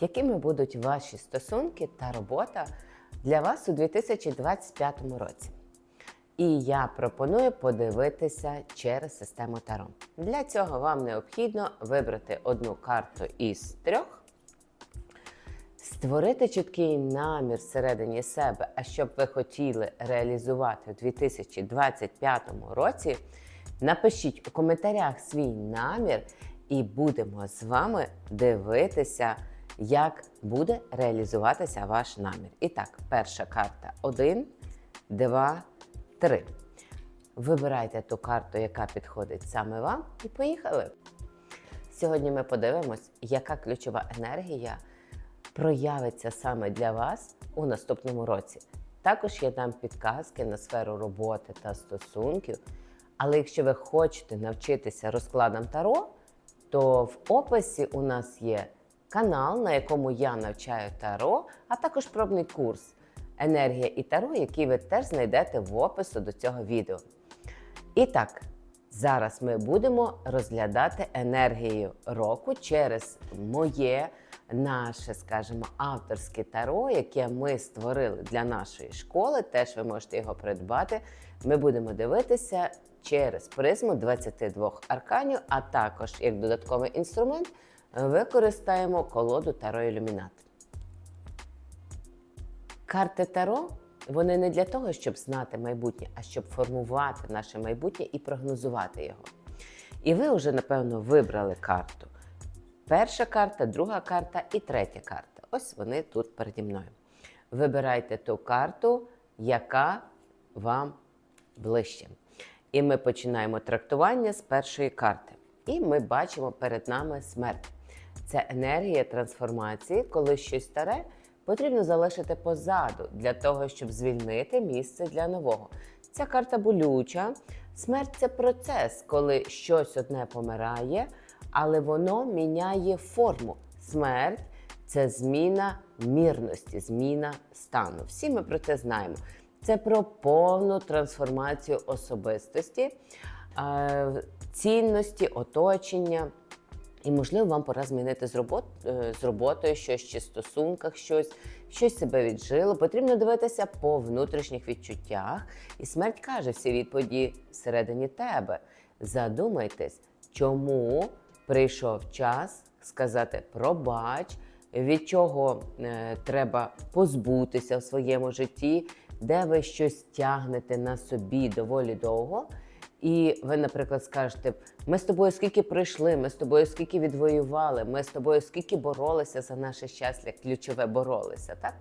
якими будуть ваші стосунки та робота для вас у 2025 році. І я пропоную подивитися через систему Таро. Для цього вам необхідно вибрати одну карту із трьох, створити чіткий намір всередині себе, а що б ви хотіли реалізувати у 2025 році. Напишіть у коментарях свій намір, і будемо з вами дивитися, як буде реалізуватися ваш намір. І так, перша карта: один, два, три. Вибирайте ту карту, яка підходить саме вам, і поїхали. Сьогодні ми подивимось, яка ключова енергія проявиться саме для вас у наступному році. Також я дам підказки на сферу роботи та стосунків. Але якщо ви хочете навчитися розкладам Таро, то в описі у нас є канал, на якому я навчаю Таро, а також пробний курс Енергія і Таро, який ви теж знайдете в опису до цього відео. І так, зараз ми будемо розглядати енергію року через моє, наше, скажімо, авторське таро, яке ми створили для нашої школи. Теж ви можете його придбати. Ми будемо дивитися через призму 22 арканів, а також як додатковий інструмент використаємо колоду Таро Ілюмінат. Карти Таро вони не для того, щоб знати майбутнє, а щоб формувати наше майбутнє і прогнозувати його. І ви вже, напевно, вибрали карту. Перша карта, друга карта і третя карта. Ось вони тут переді мною. Вибирайте ту карту, яка вам ближче. І ми починаємо трактування з першої карти. І ми бачимо перед нами смерть. Це енергія трансформації, коли щось старе потрібно залишити позаду для того, щоб звільнити місце для нового. Ця карта болюча. Смерть це процес, коли щось одне помирає, але воно міняє форму. Смерть це зміна мірності, зміна стану. Всі ми про це знаємо. Це про повну трансформацію особистості, е, цінності, оточення. І, можливо, вам пора змінити з, робот, е, з роботою щось чи стосунках щось, щось себе віджило. Потрібно дивитися по внутрішніх відчуттях. І смерть каже всі відповіді всередині тебе. Задумайтесь, чому прийшов час сказати пробач, від чого е, треба позбутися в своєму житті, де ви щось тягнете на собі доволі довго. І ви, наприклад, скажете: ми з тобою скільки пройшли, ми з тобою скільки відвоювали, ми з тобою скільки боролися за наше щастя, ключове боролися, так?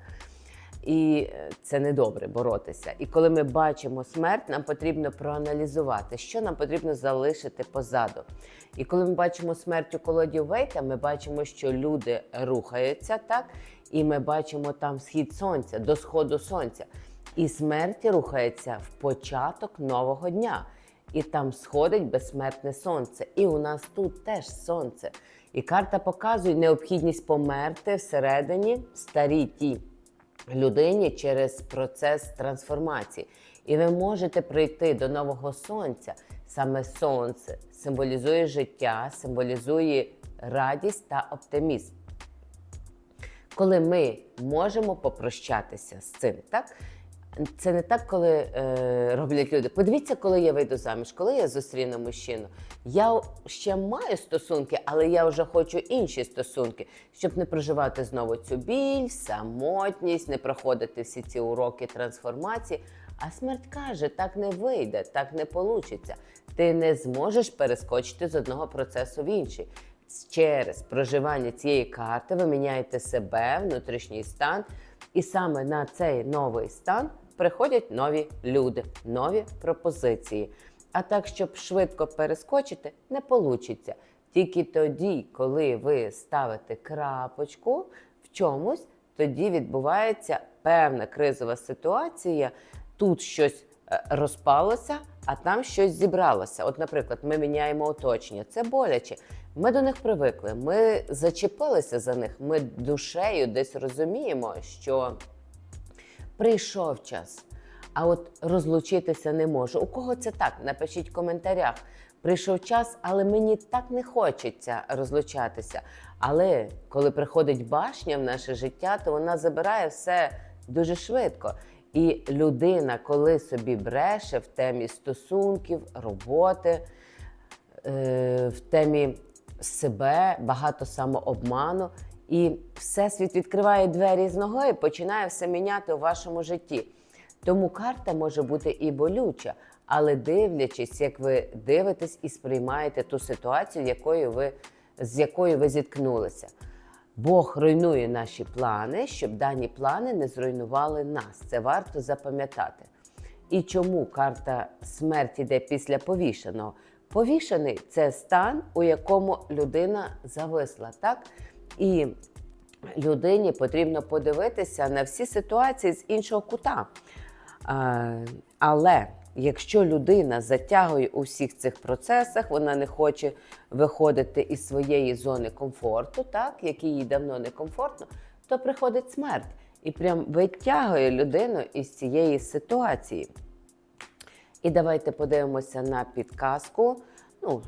І е, це недобре боротися. І коли ми бачимо смерть, нам потрібно проаналізувати, що нам потрібно залишити позаду. І коли ми бачимо смерть у колоді Вейта, ми бачимо, що люди рухаються так, і ми бачимо там схід сонця до сходу сонця. І смерть рухається в початок нового дня. І там сходить безсмертне сонце. І у нас тут теж сонце. І карта показує необхідність померти всередині старій тій людині через процес трансформації. І ви можете прийти до нового сонця. Саме сонце символізує життя, символізує радість та оптимізм. Коли ми можемо попрощатися з цим, так? Це не так, коли е, роблять люди. Подивіться, коли я вийду заміж, коли я зустріну мужчину. Я ще маю стосунки, але я вже хочу інші стосунки, щоб не проживати знову цю біль, самотність, не проходити всі ці уроки трансформації. А смерть каже: так не вийде, так не вийде. Ти не зможеш перескочити з одного процесу в інший. Через проживання цієї карти ви міняєте себе, внутрішній стан, і саме на цей новий стан приходять нові люди, нові пропозиції. А так, щоб швидко перескочити, не вийде. Тільки тоді, коли ви ставите крапочку в чомусь, тоді відбувається певна кризова ситуація. Тут щось е, розпалося, а там щось зібралося. От, наприклад, ми міняємо оточення. Це боляче. Ми до них привикли, ми зачепилися за них. Ми душею десь розуміємо, що прийшов час. А от розлучитися не можу. У кого це так? Напишіть в коментарях. прийшов час, але мені так не хочеться розлучатися. Але коли приходить башня в наше життя, то вона забирає все дуже швидко. І людина, коли собі бреше в темі стосунків, роботи, е, в темі себе, багато самообману, і всесвіт відкриває двері з ногою починає все міняти у вашому житті. Тому карта може бути і болюча, але дивлячись, як ви дивитесь і сприймаєте ту ситуацію, якою ви, з якою ви зіткнулися. Бог руйнує наші плани, щоб дані плани не зруйнували нас. Це варто запам'ятати. І чому карта смерті йде після повішеного? Повішений це стан, у якому людина зависла, так? І людині потрібно подивитися на всі ситуації з іншого кута. Але якщо людина затягує у всіх цих процесах, вона не хоче виходити із своєї зони комфорту, так, якій їй давно не комфортно, то приходить смерть і прям витягує людину із цієї ситуації. І давайте подивимося на підказку, ну,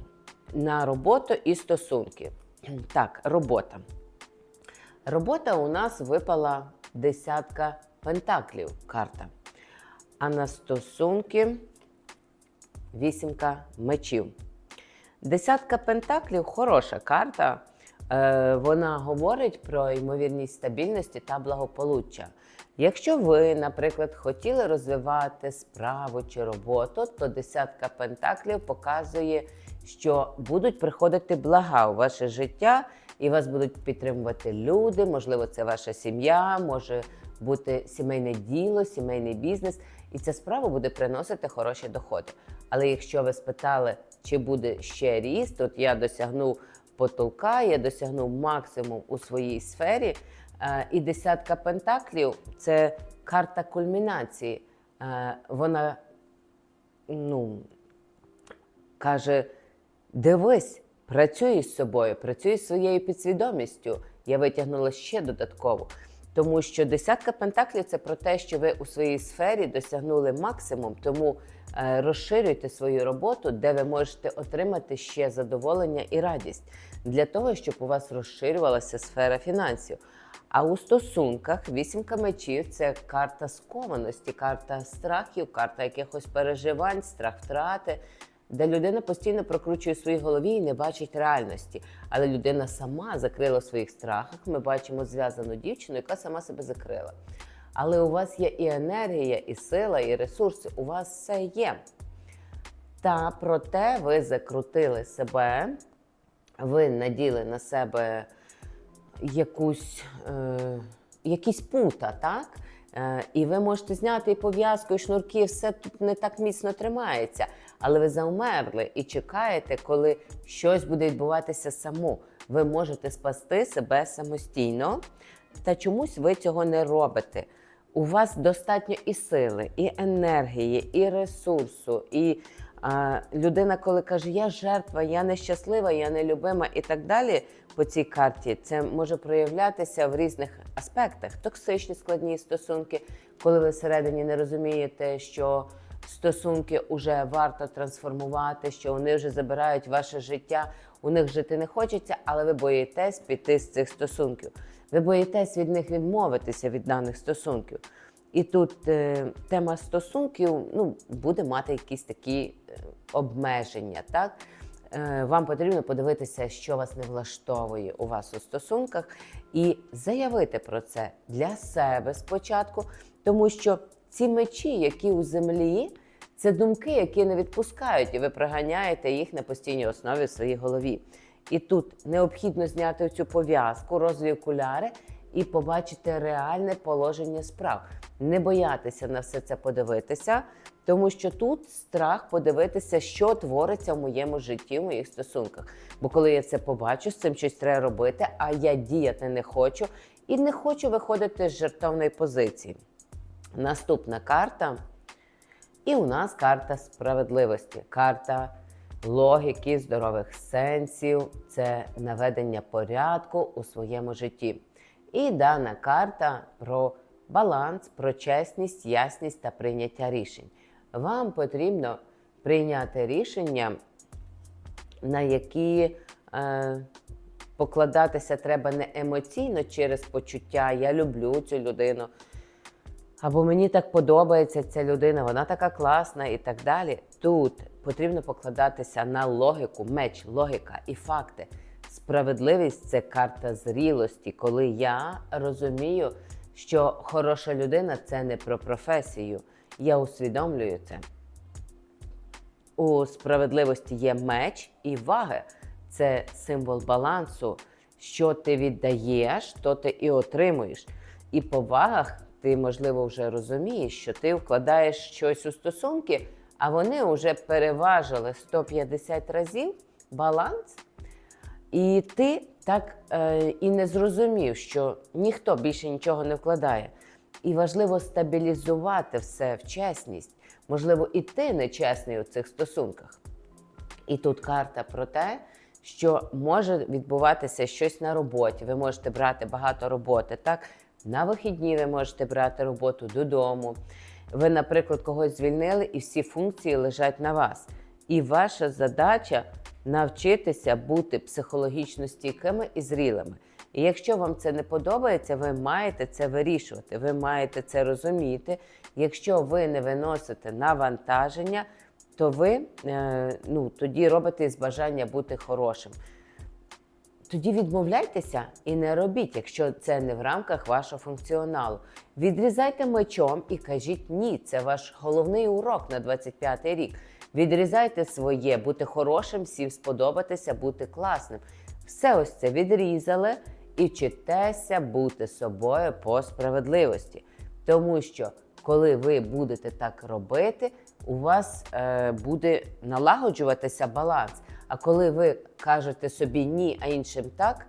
на роботу і стосунки. Так, робота. Робота у нас випала десятка пентаклів карта. А на стосунки вісімка мечів. Десятка пентаклів хороша карта. Е, Вона говорить про ймовірність стабільності та благополуччя. Якщо ви, наприклад, хотіли розвивати справу чи роботу, то десятка пентаклів показує, що будуть приходити блага у ваше життя, і вас будуть підтримувати люди. Можливо, це ваша сім'я, може бути сімейне діло, сімейний бізнес, і ця справа буде приносити хороші доходи. Але якщо ви спитали, чи буде ще ріст, от я досягнув потолка, я досягнув максимум у своїй сфері. Е, І десятка пентаклів це карта кульмінації. Е, Вона ну, каже: дивись, працюй з собою, працюй з своєю підсвідомістю. Я витягнула ще додатково. Тому що десятка пентаклів це про те, що ви у своїй сфері досягнули максимум, тому е, розширюйте свою роботу, де ви можете отримати ще задоволення і радість для того, щоб у вас розширювалася сфера фінансів. А у стосунках вісімка мечів це карта скованості, карта страхів, карта якихось переживань, страх втрати, де людина постійно прокручує в своїй голові і не бачить реальності. Але людина сама закрила в своїх страхах. Ми бачимо зв'язану дівчину, яка сама себе закрила. Але у вас є і енергія, і сила, і ресурси. У вас все є. Та проте ви закрутили себе, ви наділи на себе якусь, е, якісь пута, так? Е, і ви можете зняти і пов'язку, і шнурки, все тут не так міцно тримається. Але ви заумерли і чекаєте, коли щось буде відбуватися само. Ви можете спасти себе самостійно, та чомусь ви цього не робите. У вас достатньо і сили, і енергії, і ресурсу, і а, людина, коли каже, я жертва, я нещаслива, я нелюбима і так далі по цій карті, це може проявлятися в різних аспектах. Токсичні складні стосунки, коли ви всередині не розумієте, що стосунки вже варто трансформувати, що вони вже забирають ваше життя, у них жити не хочеться, але ви боїтесь піти з цих стосунків. Ви боїтесь від них відмовитися від даних стосунків. І тут е, тема стосунків ну, буде мати якісь такі е, обмеження. Так? Е, вам потрібно подивитися, що вас не влаштовує у вас у стосунках, і заявити про це для себе спочатку, тому що ці мечі, які у землі, це думки, які не відпускають, і ви приганяєте їх на постійній основі в своїй голові. І тут необхідно зняти цю пов'язку, розові окуляри і побачити реальне положення справ. Не боятися на все це подивитися, тому що тут страх подивитися, що твориться в моєму житті, в моїх стосунках. Бо коли я це побачу, з цим щось треба робити, а я діяти не хочу і не хочу виходити з жертовної позиції. Наступна карта. І у нас карта справедливості, карта логіки, здорових сенсів, це наведення порядку у своєму житті. І дана карта про баланс, про чесність, ясність та прийняття рішень. Вам потрібно прийняти рішення на які е, покладатися треба не емоційно через почуття Я люблю цю людину. Або мені так подобається ця людина, вона така класна і так далі. Тут потрібно покладатися на логіку, меч, логіка і факти. Справедливість це карта зрілості, коли я розумію, що хороша людина це не про професію. Я усвідомлюю це. У справедливості є меч і ваги. Це символ балансу. Що ти віддаєш, то ти і отримуєш. І по вагах ти, можливо, вже розумієш, що ти вкладаєш щось у стосунки, а вони вже переважили 150 разів баланс. І ти так е, і не зрозумів, що ніхто більше нічого не вкладає. І важливо стабілізувати все в чесність. Можливо, і ти нечесний у цих стосунках. І тут карта про те, що може відбуватися щось на роботі. Ви можете брати багато роботи. Так, на вихідні ви можете брати роботу додому. Ви, наприклад, когось звільнили, і всі функції лежать на вас. І ваша задача навчитися бути психологічно стійкими і зрілими. І якщо вам це не подобається, ви маєте це вирішувати, ви маєте це розуміти. Якщо ви не виносите навантаження, то ви е, ну, тоді робите з бажання бути хорошим. Тоді відмовляйтеся і не робіть, якщо це не в рамках вашого функціоналу. Відрізайте мечом і кажіть ні. Це ваш головний урок на 25-й рік. Відрізайте своє, бути хорошим, всім сподобатися, бути класним. Все ось це відрізали і вчитеся бути собою по справедливості. Тому що коли ви будете так робити, у вас е, буде налагоджуватися баланс. А коли ви кажете собі ні, а іншим так,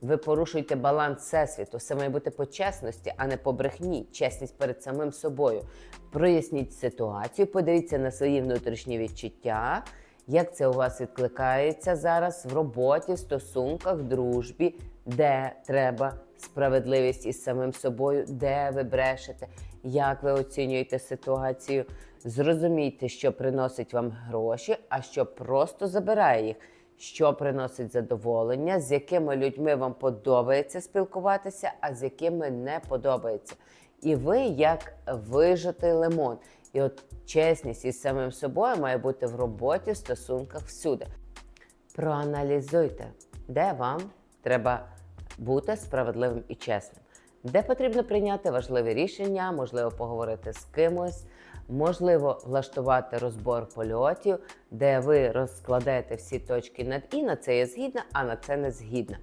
ви порушуєте баланс всесвіту. Все має бути по чесності, а не по брехні. Чесність перед самим собою. Проясніть ситуацію, подивіться на свої внутрішні відчуття, як це у вас відкликається зараз в роботі, стосунках, дружбі, де треба справедливість із самим собою, де ви брешете, як ви оцінюєте ситуацію. Зрозумійте, що приносить вам гроші, а що просто забирає їх, що приносить задоволення, з якими людьми вам подобається спілкуватися, а з якими не подобається. І ви як вижатий лимон. І от чесність із самим собою має бути в роботі, в стосунках всюди. Проаналізуйте, де вам треба бути справедливим і чесним, де потрібно прийняти важливі рішення, можливо, поговорити з кимось, можливо, влаштувати розбор польотів, де ви розкладете всі точки над і на це я згідна, а на це не згідна.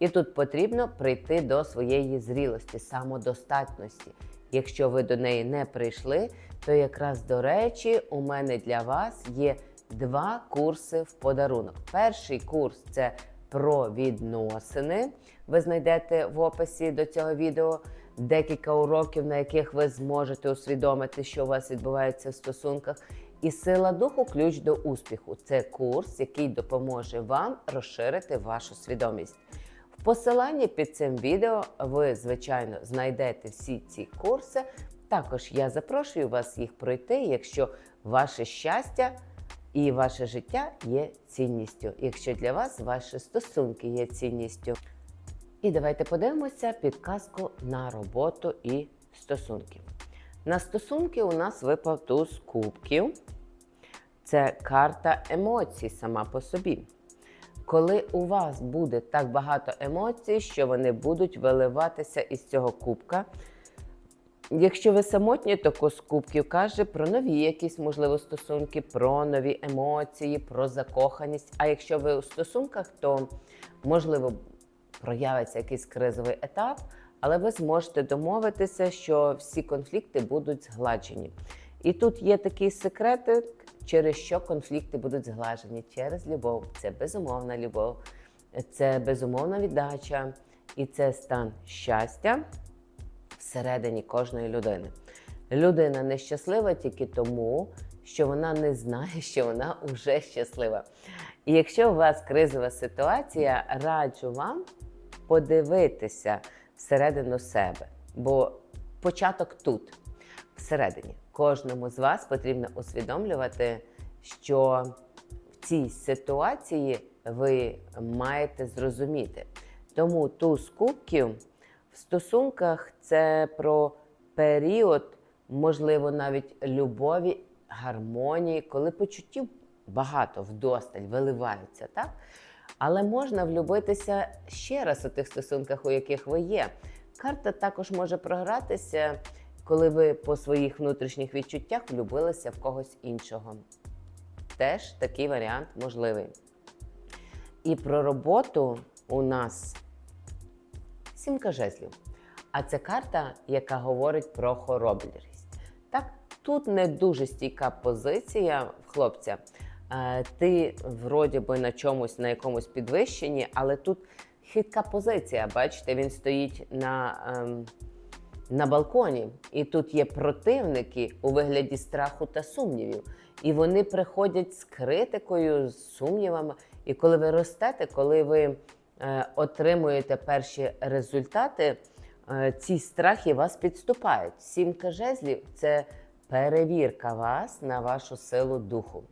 І тут потрібно прийти до своєї зрілості, самодостатності. Якщо ви до неї не прийшли, то якраз до речі, у мене для вас є два курси в подарунок. Перший курс це про відносини. Ви знайдете в описі до цього відео декілька уроків, на яких ви зможете усвідомити, що у вас відбувається в стосунках. І сила духу ключ до успіху. Це курс, який допоможе вам розширити вашу свідомість. В посиланні під цим відео ви, звичайно, знайдете всі ці курси. Також я запрошую вас їх пройти, якщо ваше щастя і ваше життя є цінністю, якщо для вас ваші стосунки є цінністю. І давайте подивимося підказку на роботу і стосунки. На стосунки у нас випав туз кубків. Це карта емоцій сама по собі. Коли у вас буде так багато емоцій, що вони будуть виливатися із цього кубка. Якщо ви самотні, то кос кубків каже про нові якісь можливо стосунки, про нові емоції, про закоханість. А якщо ви у стосунках, то можливо проявиться якийсь кризовий етап, але ви зможете домовитися, що всі конфлікти будуть згладжені. І тут є такий секретик, через що конфлікти будуть зглажені через любов. Це безумовна любов, це безумовна віддача і це стан щастя всередині кожної людини. Людина нещаслива тільки тому, що вона не знає, що вона вже щаслива. І якщо у вас кризова ситуація, раджу вам подивитися всередину себе, бо початок тут, всередині. Кожному з вас потрібно усвідомлювати, що в цій ситуації ви маєте зрозуміти. Тому туз кубків в стосунках це про період, можливо, навіть любові, гармонії, коли почуттів багато вдосталь виливаються, так? Але можна влюбитися ще раз у тих стосунках, у яких ви є. Карта також може програтися, коли ви по своїх внутрішніх відчуттях влюбилися в когось іншого. Теж такий варіант можливий. І про роботу у нас сімка жезлів. А це карта, яка говорить про хоробрість. Так, тут не дуже стійка позиція хлопця. Е, Ти вроді би на чомусь, на якомусь підвищенні, але тут хитка позиція. Бачите, він стоїть на, ем, на балконі, і тут є противники у вигляді страху та сумнівів. І вони приходять з критикою, з сумнівами. І коли ви ростете, коли ви е, отримуєте перші результати, е, ці страхи вас підступають. Сімка жезлів це перевірка вас на вашу силу духу.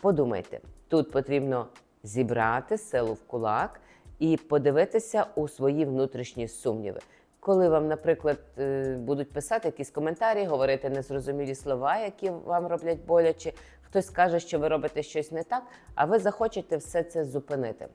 Подумайте, тут потрібно зібрати силу в кулак і подивитися у свої внутрішні сумніви. Коли вам, наприклад, е, будуть писати якісь коментарі, говорити незрозумілі слова, які вам роблять боляче, хтось скаже, що ви робите щось не так, а ви захочете все це зупинити.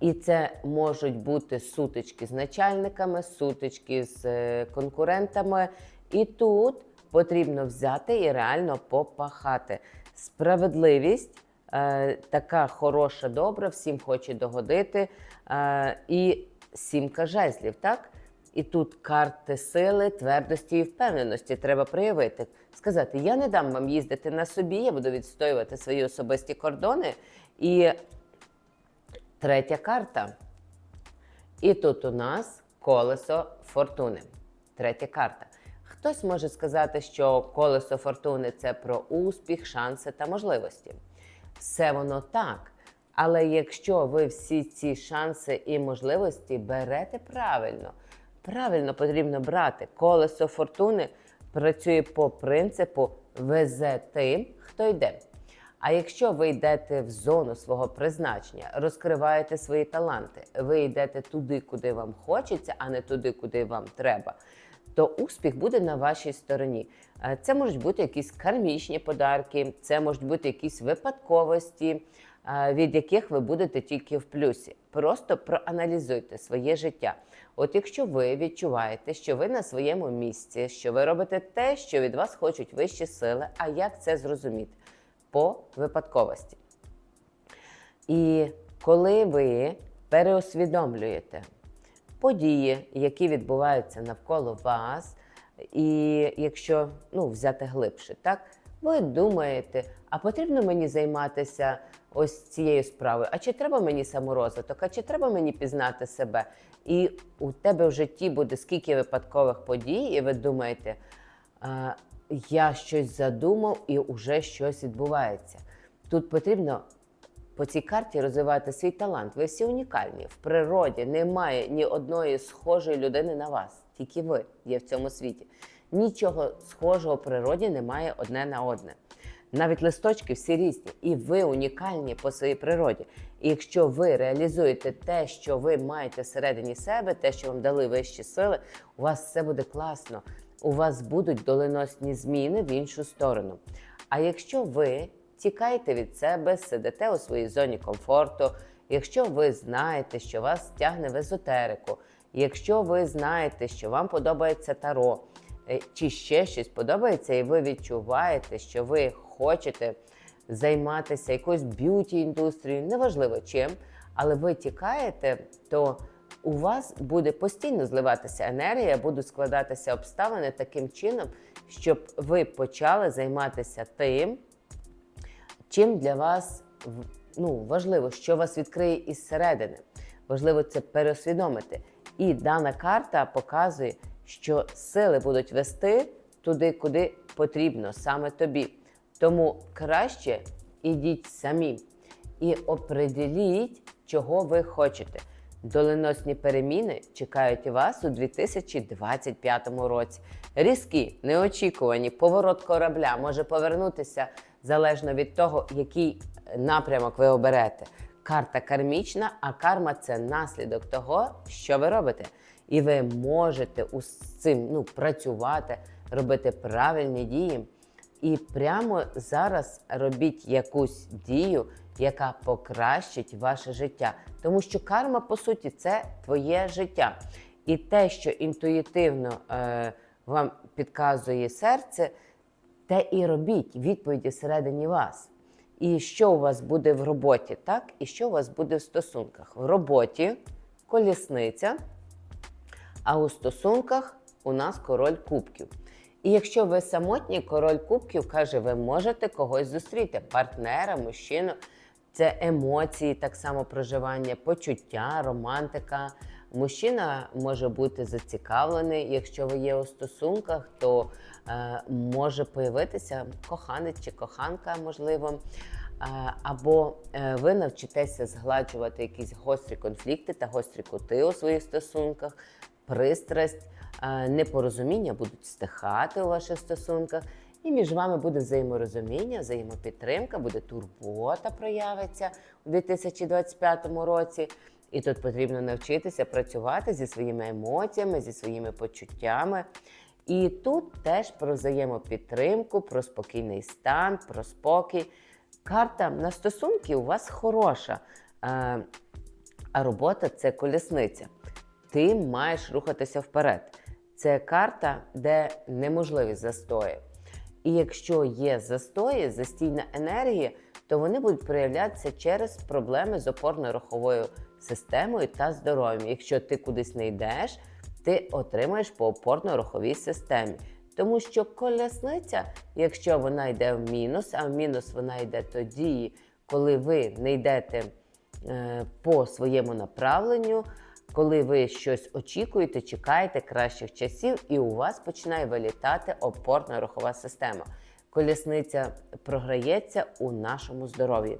І це можуть бути сутички з начальниками, сутички з е, конкурентами. І тут потрібно взяти і реально попахати. Справедливість е, така хороша, добра, всім хоче догодити. Е, і сімка жезлів, так? І тут карти сили, твердості і впевненості треба проявити. Сказати: я не дам вам їздити на собі, я буду відстоювати свої особисті кордони. І третя карта. І тут у нас колесо фортуни. Третя карта. Хтось може сказати, що колесо фортуни це про успіх, шанси та можливості. Все воно так. Але якщо ви всі ці шанси і можливості берете правильно, правильно потрібно брати. Колесо фортуни працює по принципу везе тим, хто йде. А якщо ви йдете в зону свого призначення, розкриваєте свої таланти, ви йдете туди, куди вам хочеться, а не туди, куди вам треба, то успіх буде на вашій стороні. Е, Це можуть бути якісь кармічні подарки, це можуть бути якісь випадковості, від яких ви будете тільки в плюсі. Просто проаналізуйте своє життя. От якщо ви відчуваєте, що ви на своєму місці, що ви робите те, що від вас хочуть вищі сили, а як це зрозуміти? По випадковості. І коли ви переосвідомлюєте події, які відбуваються навколо вас, і якщо ну, взяти глибше, так, ви думаєте, а потрібно мені займатися ось цією справою? А чи треба мені саморозвиток? А чи треба мені пізнати себе? І у тебе в житті буде скільки випадкових подій, і ви думаєте, «А, я щось задумав і вже щось відбувається. Тут потрібно по цій карті розвивати свій талант. Ви всі унікальні. В природі немає ні одної схожої людини на вас. Тільки ви є в цьому світі. Нічого схожого в природі немає одне на одне. Навіть листочки всі різні, і ви унікальні по своїй природі. І якщо ви реалізуєте те, що ви маєте всередині себе, те, що вам дали вищі сили, у вас все буде класно. У вас будуть доленосні зміни в іншу сторону. А якщо ви тікаєте від себе, сидите у своїй зоні комфорту, якщо ви знаєте, що вас тягне в езотерику, якщо ви знаєте, що вам подобається таро, чи ще щось подобається, і ви відчуваєте, що ви хочете займатися якоюсь б'юті індустрією, неважливо чим, але ви тікаєте, то у вас буде постійно зливатися енергія, будуть складатися обставини таким чином, щоб ви почали займатися тим, чим для вас ну, важливо, що вас відкриє із середини. Важливо це переосвідомити. І дана карта показує, що сили будуть вести туди, куди потрібно, саме тобі. Тому краще ідіть самі і определіть, чого ви хочете. Доленосні переміни чекають вас у 2025 році. Різкі, неочікувані, поворот корабля може повернутися залежно від того, який напрямок ви оберете. Карта кармічна, а карма це наслідок того, що ви робите. І ви можете з цим ну, працювати, робити правильні дії. І прямо зараз робіть якусь дію, яка покращить ваше життя. Тому що карма, по суті, це твоє життя. І те, що інтуїтивно е, вам підказує серце, те і робіть відповіді всередині вас. І що у вас буде в роботі, так? І що у вас буде в стосунках? В роботі колісниця, а у стосунках у нас король кубків. І якщо ви самотній, король кубків каже, ви можете когось зустріти, партнера, мужчину. Це емоції, так само проживання, почуття, романтика. Мужчина може бути зацікавлений. Якщо ви є у стосунках, то е, може появитися коханець чи коханка, можливо. Е, або е, ви навчитеся згладжувати якісь гострі конфлікти та гострі кути у своїх стосунках, пристрасть, е, непорозуміння будуть стихати у ваших стосунках. І між вами буде взаєморозуміння, взаємопідтримка, буде турбота проявиться у 2025 році. І тут потрібно навчитися працювати зі своїми емоціями, зі своїми почуттями. І тут теж про взаємопідтримку, про спокійний стан, про спокій. Карта на стосунки у вас хороша, е, а робота це колісниця. Ти маєш рухатися вперед. Це карта, де неможливі застої. І якщо є застої, застійна енергія, то вони будуть проявлятися через проблеми з опорно-руховою системою та здоров'ям. Якщо ти кудись не йдеш, ти отримаєш по опорно-руховій системі. Тому що колясниця, якщо вона йде в мінус, а в мінус вона йде тоді, коли ви не йдете е, по своєму направленню, коли ви щось очікуєте, чекаєте кращих часів, і у вас починає вилітати опорно-рухова система. Колісниця програється у нашому здоров'ї.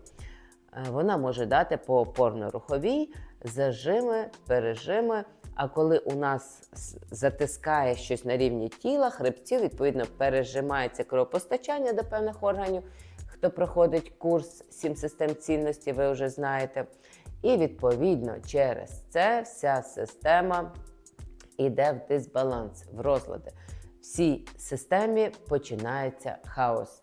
Е, Вона може дати по опорно-руховій зажими, пережими. А коли у нас затискає щось на рівні тіла, хребців, відповідно, пережимається кровопостачання до певних органів. Хто проходить курс сім систем цінності, ви вже знаєте. І відповідно через це вся система йде в дисбаланс, в розлади. Всій системі починається хаос.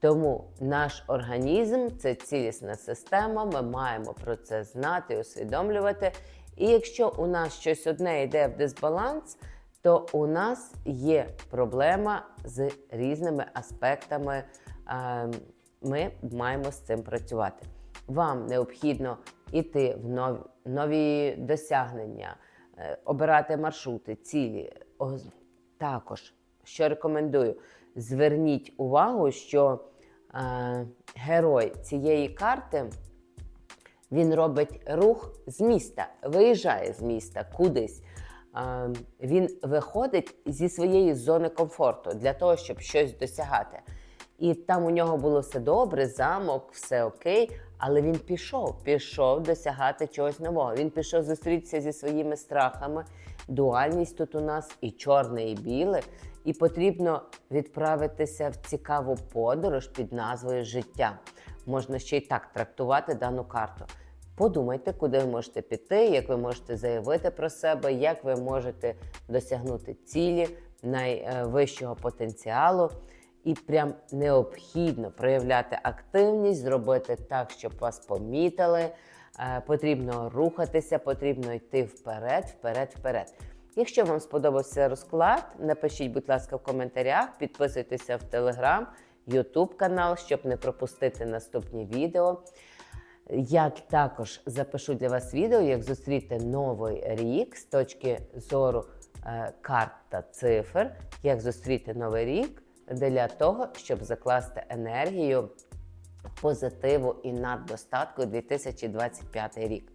Тому наш організм це цілісна система. Ми маємо про це знати, усвідомлювати. І якщо у нас щось одне йде в дисбаланс, то у нас є проблема з різними аспектами. Е, Ми маємо з цим працювати. Вам необхідно йти в нові, нові досягнення, е, обирати маршрути, цілі. Також, що рекомендую, зверніть увагу, що е, герой цієї карти він робить рух з міста, виїжджає з міста кудись. Е, Він виходить зі своєї зони комфорту для того, щоб щось досягати. І там у нього було все добре, замок, все окей. Але він пішов, пішов досягати чогось нового. Він пішов зустрітися зі своїми страхами. Дуальність тут у нас і чорне, і біле. І потрібно відправитися в цікаву подорож під назвою Життя. Можна ще й так трактувати дану карту. Подумайте, куди ви можете піти, як ви можете заявити про себе, як ви можете досягнути цілі найвищого потенціалу. І прям необхідно проявляти активність, зробити так, щоб вас помітили. Е, Потрібно рухатися, потрібно йти вперед, вперед, вперед. Якщо вам сподобався розклад, напишіть, будь ласка, в коментарях, підписуйтеся в Телеграм, Ютуб канал, щоб не пропустити наступні відео. Я також запишу для вас відео, як зустріти новий рік з точки зору е, карт та цифр, як зустріти новий рік для того, щоб закласти енергію позитиву і наддостатку у 2025 рік.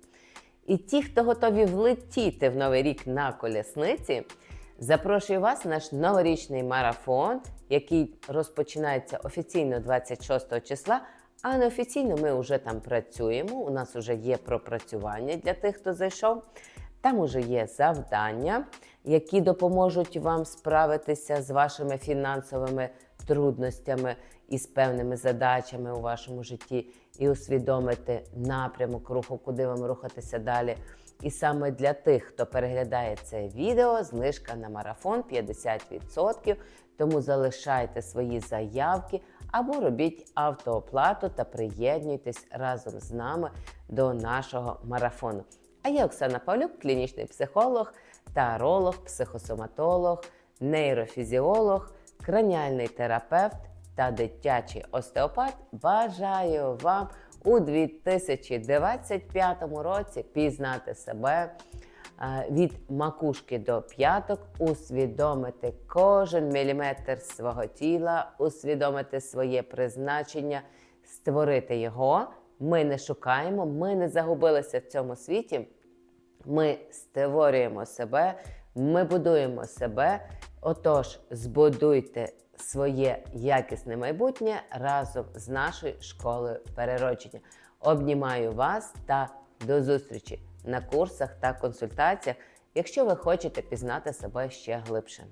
І ті, хто готові влетіти в новий рік на колісниці, запрошую вас на наш новорічний марафон, який розпочинається офіційно 26 числа. А неофіційно ми вже там працюємо. У нас вже є пропрацювання для тих, хто зайшов. Там уже є завдання, які допоможуть вам справитися з вашими фінансовими трудностями. із певними задачами у вашому житті і усвідомити напрямок руху, куди вам рухатися далі. І саме для тих, хто переглядає це відео, знижка на марафон 50%. Тому залишайте свої заявки або робіть автооплату та приєднуйтесь разом з нами до нашого марафону. А я Оксана Павлюк, клінічний психолог, таролог, психосоматолог, нейрофізіолог, краніальний терапевт та дитячий остеопат. Бажаю вам у 2025 році пізнати себе від макушки до п'яток, усвідомити кожен міліметр свого тіла, усвідомити своє призначення, створити його. Ми не шукаємо, ми не загубилися в цьому світі. Ми створюємо себе, ми будуємо себе. Отож, збудуйте своє якісне майбутнє разом з нашою школою переродження. Обнімаю вас та до зустрічі на курсах та консультаціях, якщо ви хочете пізнати себе ще глибше.